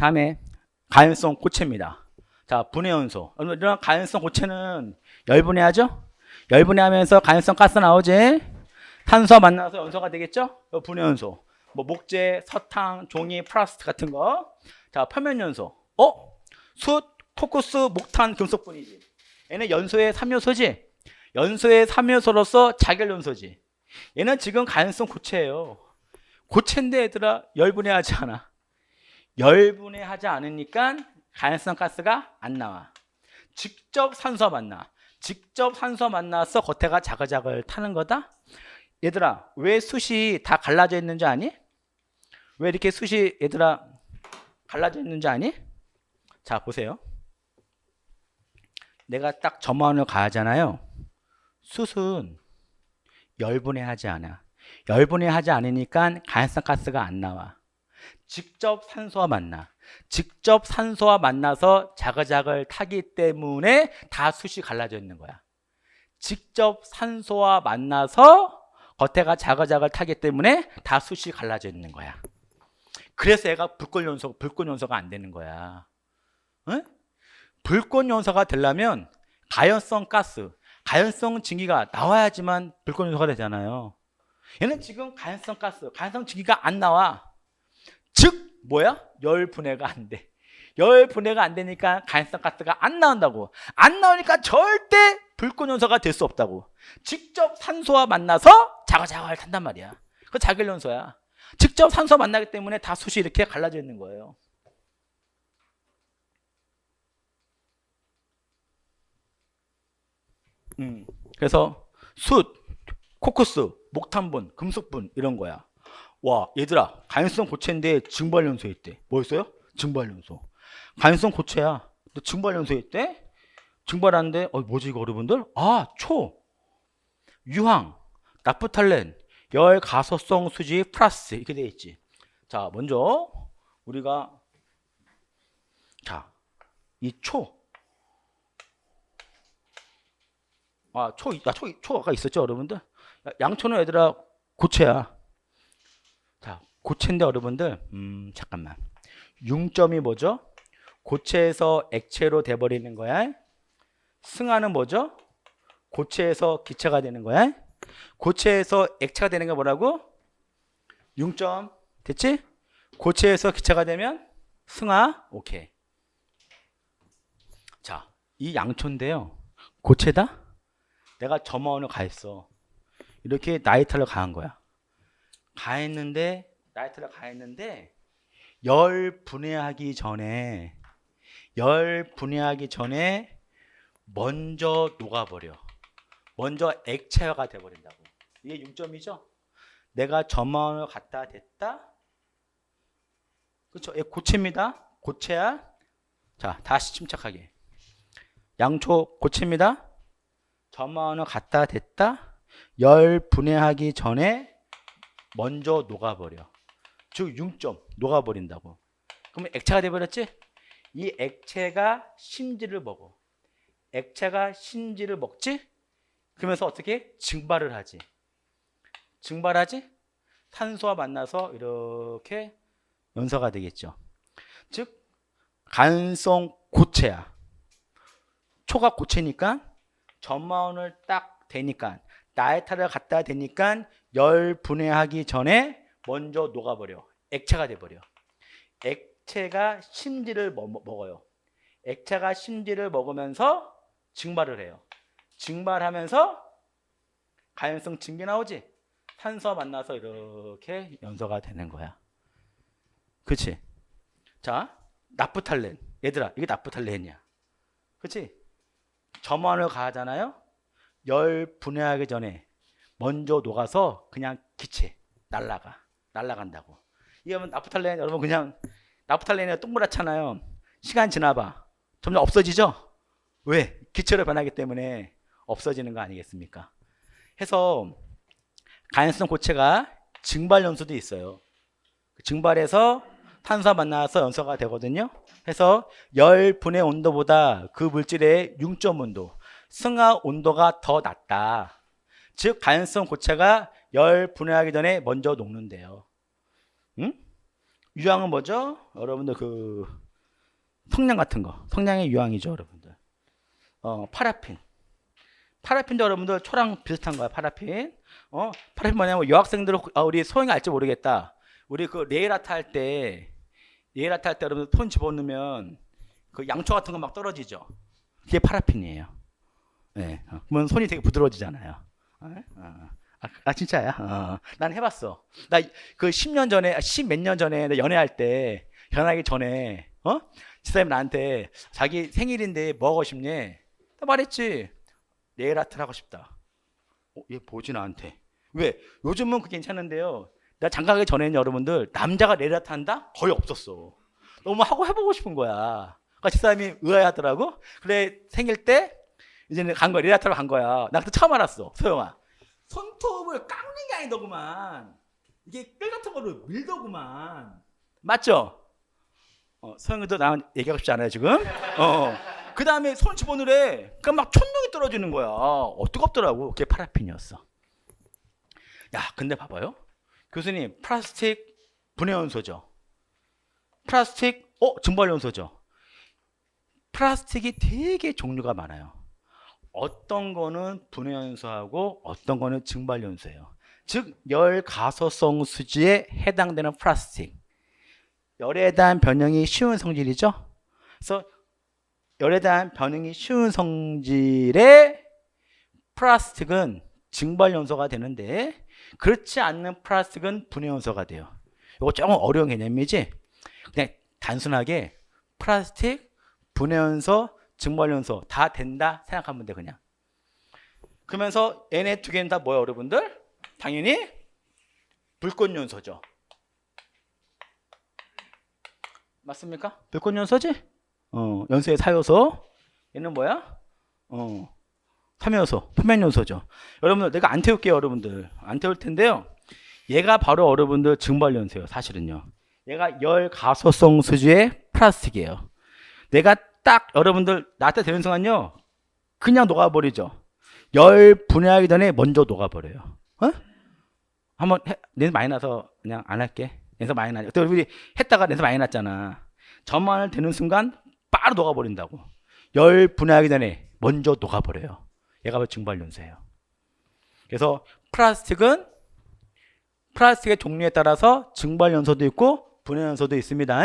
다음에 가연성 고체입니다. 자, 분해 연소. 이런 가연성 고체는 열분해하죠? 열분해하면서 가연성 가스 나오지? 탄소와 만나서 연소가 되겠죠? 분해 연소. 뭐 목재, 설탕, 종이, 플라스틱 같은 거. 자, 표면 연소. 어? 숯, 코쿠스, 목탄, 금속분이지. 얘는 연소의 3요소지. 연소의 3요소로서 자결 연소지. 얘는 지금 가연성 고체예요. 고체인데 얘들아 열분해하지 않아. 열 분해하지 않으니까 가연성 가스가 안 나와. 직접 산소와 만나. 직접 산소와 만나서 겉에가 자글자글 타는 거다. 얘들아 왜 숯이 다 갈라져 있는지 아니? 왜 이렇게 숯이 얘들아 갈라져 있는지 아니? 자 보세요. 내가 딱 점원을 가하잖아요. 숯은 열분해하지 않아. 열분해하지 않으니까 가연성 가스가 안 나와. 직접 산소와 만나. 직접 산소와 만나서 자글자글 타기 때문에 다 숯이 갈라져 있는 거야. 직접 산소와 만나서 겉에가 자글자글 타기 때문에 다 숯이 갈라져 있는 거야. 그래서 얘가 불꽃 연소, 불꽃 연소가 안 되는 거야. 응? 불꽃 연소가 되려면 가연성 가스, 가연성 증기가 나와야지만 불꽃 연소가 되잖아요. 얘는 지금 가연성 가스, 가연성 증기가 안 나와. 즉 뭐야? 열 분해가 안 돼. 열 분해가 안 되니까 가연성 가스가 안 나온다고. 안 나오니까 절대 불꽃 연소가 될 수 없다고. 직접 산소와 만나서 자글자글 탄단 말이야. 그 자결 연소야. 직접 산소와 만나기 때문에 다 숯이 이렇게 갈라져 있는 거예요. 음. 그래서 숯, 코쿠스, 목탄분, 금속분 이런 거야. 와, 얘들아, 가연성 고체인데 증발연소 있대. 뭐였어요? 증발연소. 가연성 고체야. 근데 증발연소 있대? 증발하는데, 어, 뭐지, 이거 여러분들? 아, 초, 유황, 나프탈렌, 열 가소성 수지 플러스 이렇게 돼 있지. 자, 먼저 우리가 자, 이 초. 아, 초, 아, 초, 초 아까 있었죠, 여러분들? 야, 양초는 얘들아 고체야. 자, 고체인데 여러분들, 음, 잠깐만. 융점이 뭐죠? 고체에서 액체로 돼버리는 거야. 승하는 뭐죠? 고체에서 기체가 되는 거야. 고체에서 액체가 되는 게 뭐라고? 융점. 됐지? 고체에서 기체가 되면 승하. 오케이. 자, 이 양초인데요. 고체다? 내가 점원을 가했어. 이렇게 나이트를 가한 거야. 가했는데 나이트를 가했는데 열 분해하기 전에 열 분해하기 전에 먼저 녹아버려. 먼저 액체화가 돼버린다고. 이게 6점이죠? 내가 점원을 갖다 댔다. 그렇죠? 고체입니다. 고체야. 자, 다시 침착하게. 양초 고체입니다. 점원을 갖다 댔다. 열 분해하기 전에 먼저 녹아버려. 즉 6점 녹아버린다고. 그러면 액체가 돼버렸지? 이 액체가 심지를 먹어. 액체가 심지를 먹지? 그러면서 어떻게 증발을 하지? 증발하지? 산소와 만나서 이렇게 연소가 되겠죠. 즉 간성 고체야. 초가 고체니까 점화원을 딱 대니까 나이타를 갖다 대니까 열 분해하기 전에 먼저 녹아버려. 액체가 돼버려. 액체가 심지를 먹- 먹어요. 액체가 심지를 먹으면서 증발을 해요. 증발하면서 가연성 증기 나오지? 산소와 만나서 이렇게 연소가 되는 거야. 그치? 자, 나프탈렌. 얘들아, 이게 나프탈렌이야. 그치? 점원을 가하잖아요? 열 분해하기 전에 먼저 녹아서 그냥 기체, 날라가. 날라간다고. 뭐 나프탈렌, 여러분 그냥 나프탈렌이 동그랗잖아요. 시간 지나봐. 점점 없어지죠? 왜? 기체로 변하기 때문에 없어지는 거 아니겠습니까? 해서 가연성 고체가 증발 연소도 있어요. 증발해서 탄소와 만나서 연소가 되거든요. 해서 열 분해 온도보다 그 물질의 융점 온도, 승하 온도가 더 낮다. 즉 가연성 고체가 열 분해하기 전에 먼저 녹는데요. 응? 유황은 뭐죠? 여러분들 그 성냥 같은 거. 성냥의 유황이죠, 여러분들. 어, 파라핀. 파라핀도 여러분들 초랑 비슷한 거야, 파라핀. 어, 파라핀 뭐냐면 여학생들 아, 우리 소영이 알지 모르겠다. 우리 그 네일 아트 할때 네일 아트 할 때 여러분들 손 집어넣으면 그 양초 같은 거 막 떨어지죠. 그게 파라핀이에요. 네. 어, 그러면 손이 되게 부드러워지잖아요. 어? 어. 아, 아, 진짜야? 어. 난 해봤어. 나 그 10년 전에, 10 몇 년 전에 나 연애할 때, 결혼하기 전에, 어? 지사님 나한테 자기 생일인데 뭐 하고 싶니? 나 말했지. 네일 아트를 하고 싶다. 어, 얘 보지 나한테. 왜? 요즘은 괜찮은데요. 나 장가 가기 전에는 여러분들, 남자가 네일 아트 한다? 거의 없었어. 너무 하고 해보고 싶은 거야. 그러니까 집사람이 의아해하더라고. 그래 생일 때 이제는 간 거야. 아트로 간 거야. 나 그때 처음 알았어. 소영아. 손톱을 깎는 게 아니더구만. 이게 끌 같은 거를 밀더구만. 맞죠? 어, 소영이도 나랑 얘기하고 싶지 않아요 지금? 어. 그 다음에 손 집어넣으래. 그러니까 막 촌둥이 떨어지는 거야. 어, 뜨겁더라고. 그게 파라핀이었어. 야, 근데 봐봐요. 교수님, 플라스틱 분해연소죠. 플라스틱, 어, 증발연소죠. 플라스틱이 되게 종류가 많아요. 어떤 거는 분해 연소하고 어떤 거는 증발 연소예요. 즉, 열 가소성 수지에 해당되는 플라스틱. 열에 대한 변형이 쉬운 성질이죠. 그래서 열에 대한 변형이 쉬운 성질의 플라스틱은 증발 연소가 되는데 그렇지 않는 플라스틱은 분해 연소가 돼요. 이거 조금 어려운 개념이지. 그냥 단순하게 플라스틱, 분해 연소, 증발연소 다 된다 생각하면 돼 그냥. 그러면서 얘네 두 개는 다 뭐야 여러분들? 당연히 불꽃연소죠. 맞습니까? 불꽃연소지? 어, 연소의 사요소. 얘는 뭐야? 어, 삼요소, 표면연소죠. 여러분들 내가 안 태울게요, 여러분들. 안 태울 텐데요. 얘가 바로 여러분들 증발연소예요, 사실은요. 얘가 열 가소성 수지의 플라스틱이에요. 내가 딱 여러분들 나한테 되는 순간요, 그냥 녹아버리죠. 열 분해하기 전에 먼저 녹아버려요. 어? 한번 해, 냄새 많이 나서 그냥 안 할게. 냄새 많이 나죠. 또 우리 했다가 냄새 많이 났잖아. 전만을 되는 순간 바로 녹아버린다고. 열 분해하기 전에 먼저 녹아버려요. 얘가 바로 증발연소예요. 그래서 플라스틱은 플라스틱의 종류에 따라서 증발연소도 있고 분해연소도 있습니다.